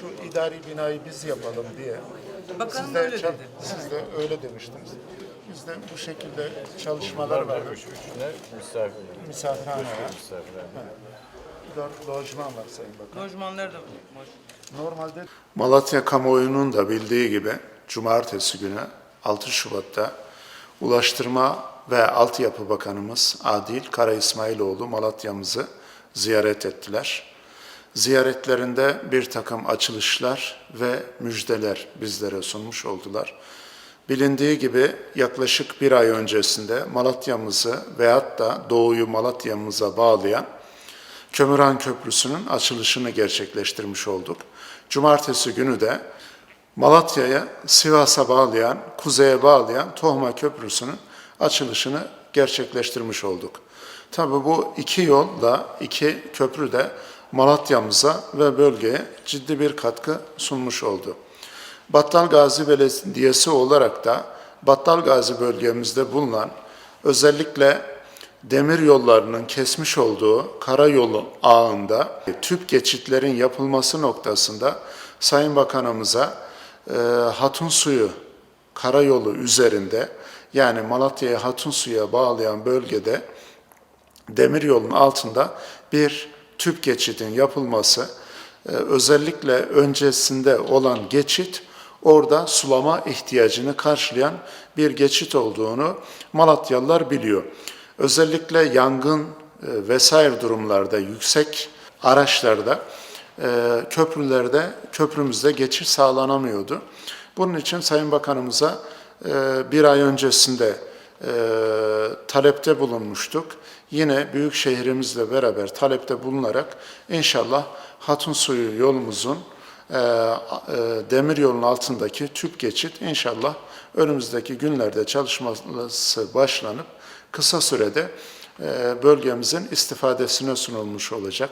şu idari binayı biz yapalım diye. Bakanım Siz de, öyle dedi. siz de öyle demiştiniz. Biz de bu şekilde çalışmalar. Üç, üçüne misafir. Misafirhane var. Misafirhane. Dört lojman var Sayın Bakan. Lojman nerede? Normalde Malatya kamuoyunun da bildiği gibi cumartesi günü 6 Şubat'ta Ulaştırma ve Altyapı Bakanımız Adil Kara İsmailoğlu Malatya'mızı ziyaret ettiler. Ziyaretlerinde bir takım açılışlar ve müjdeler bizlere sunmuş oldular. Bilindiği gibi yaklaşık bir ay öncesinde Malatya'mızı veyahut da Doğu'yu Malatya'mıza bağlayan Kömürhan Köprüsü'nün açılışını gerçekleştirmiş olduk. Cumartesi günü de Malatya'ya, Sivas'a bağlayan, kuzeye bağlayan Tohma Köprüsü'nün açılışını gerçekleştirmiş olduk. Tabii bu iki yol da, iki köprü de Malatya'mıza ve bölgeye ciddi bir katkı sunmuş oldu. Battal Gazi Belediyesi olarak da Battal Gazi bölgemizde bulunan özellikle demir yollarının kesmiş olduğu karayolu ağında tüp geçitlerin yapılması noktasında Sayın Bakanımıza e, Hatun Suyu karayolu üzerinde yani Malatya'yı Hatun Suyu'ya bağlayan bölgede demir yolun altında bir tüp geçidin yapılması, e, özellikle öncesinde olan geçit orada sulama ihtiyacını karşılayan bir geçit olduğunu Malatyalılar biliyor. Özellikle yangın e, vesaire durumlarda yüksek araçlarda e, köprülerde köprümüzde geçiş sağlanamıyordu. Bunun için Sayın Bakanımıza bir ay öncesinde e, talepte bulunmuştuk. Yine büyük şehrimizle beraber talepte bulunarak inşallah Hatun Suyu yolumuzun e, e, demir yolun altındaki tüp geçit inşallah önümüzdeki günlerde çalışması başlanıp kısa sürede e, bölgemizin istifadesine sunulmuş olacak.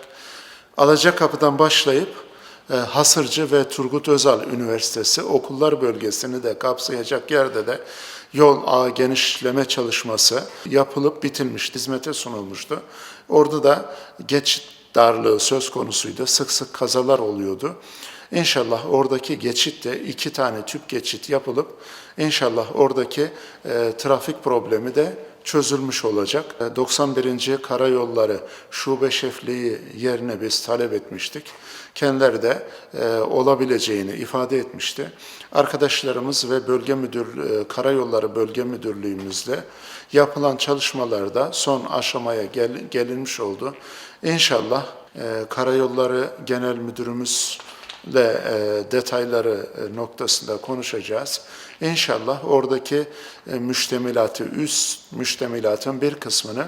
Alacakapı'dan başlayıp Hasırcı ve Turgut Özal Üniversitesi okullar bölgesini de kapsayacak yerde de yol ağı genişleme çalışması yapılıp bitilmiş, hizmete sunulmuştu. Orada da geçit darlığı söz konusuydu. Sık sık kazalar oluyordu. İnşallah oradaki geçitte iki tane tüp geçit yapılıp inşallah oradaki e, trafik problemi de çözülmüş olacak. E, 91. Karayolları Şube Şefliği yerine biz talep etmiştik. Kendileri de e, olabileceğini ifade etmişti. Arkadaşlarımız ve bölge müdür e, Karayolları Bölge Müdürlüğümüzle yapılan çalışmalarda son aşamaya gel, gelinmiş oldu. İnşallah e, Karayolları Genel Müdürümüz ile e, detayları e, noktasında konuşacağız. İnşallah oradaki e, müştemilatı, üst müştemilatın bir kısmını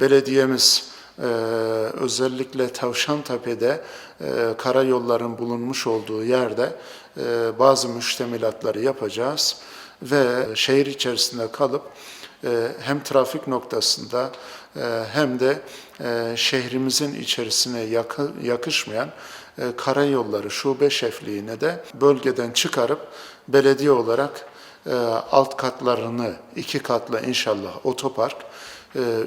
belediyemiz özellikle Tavşantepe'de e, karayolların bulunmuş olduğu yerde bazı müştemilatları yapacağız ve şehir içerisinde kalıp hem trafik noktasında e, hem de e, şehrimizin içerisine yakı, yakışmayan e, karayolları şube şefliğine de bölgeden çıkarıp belediye olarak alt katlarını iki katlı inşallah otopark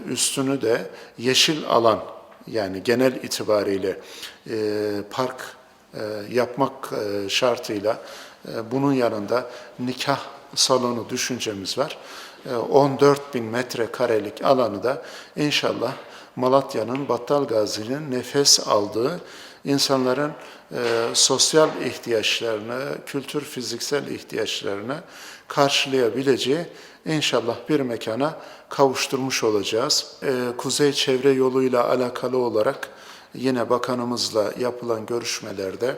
üstünü de yeşil alan yani genel itibariyle park yapmak şartıyla bunun yanında nikah salonu düşüncemiz var. E, 14 bin metrekarelik alanı da inşallah Malatya'nın Battal Gazi'nin nefes aldığı insanların e, sosyal ihtiyaçlarını, kültür fiziksel ihtiyaçlarını karşılayabileceği inşallah bir mekana kavuşturmuş olacağız. E, Kuzey Çevre Yoluyla alakalı olarak yine bakanımızla yapılan görüşmelerde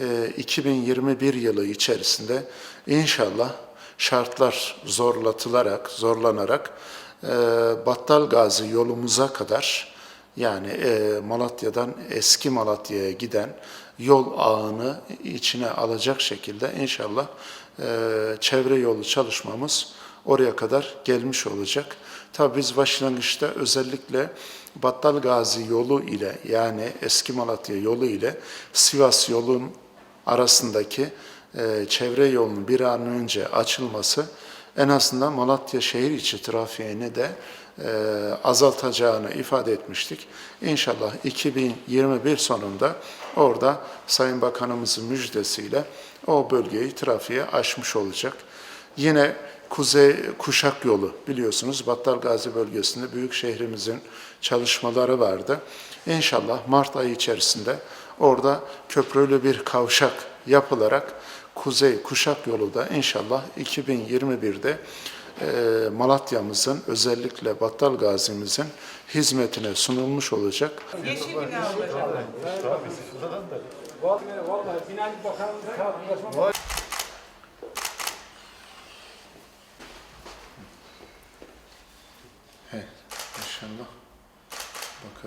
e, 2021 yılı içerisinde inşallah şartlar zorlatılarak, zorlanarak e, Battal yolumuza kadar yani e, Malatya'dan eski Malatya'ya giden yol ağını içine alacak şekilde inşallah e, çevre yolu çalışmamız oraya kadar gelmiş olacak. Tabii biz başlangıçta özellikle Battal Gazi yolu ile yani eski Malatya yolu ile Sivas yolun arasındaki çevre yolunun bir an önce açılması en azından Malatya şehir içi trafiğini de e, azaltacağını ifade etmiştik. İnşallah 2021 sonunda orada Sayın Bakanımızın müjdesiyle o bölgeyi trafiğe açmış olacak. Yine Kuzey Kuşak Yolu biliyorsunuz Battal Gazi bölgesinde büyük şehrimizin çalışmaları vardı. İnşallah Mart ayı içerisinde orada köprülü bir kavşak yapılarak Kuzey Kuşak Yolu da inşallah 2021'de e, Malatya'mızın özellikle Battal Gazi'mizin hizmetine sunulmuş olacak. Evet, inşallah.